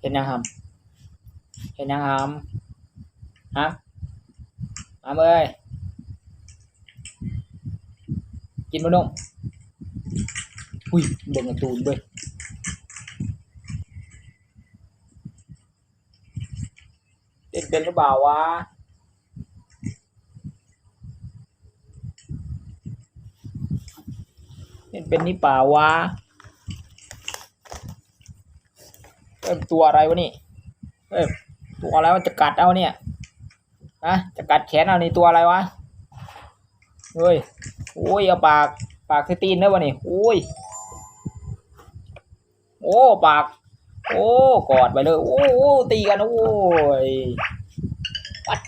เห็นยังหำเห็นยังหำฮะหำเอ้ยกินมะนุ่มอุ้ยเบิ่งกร์ตูนเว้ยเล่นเป็นหรือเปล่าวะเล่นเป็นนี่ป่าวะเอ้ยตัวอะไรวะนี่เอ้ยตัวอะไรมันจะกัดเอาเนี่ยฮะจะกัดแขนเอานี่ตัวอะไรวะเฮ้ยโอ้ยเอาปากปากส่ตีนได้วะนี่โอ้ยโอ้ปาก โอ้กอดไปเลย โอ้โอ้ตีกันโอ้ยปัด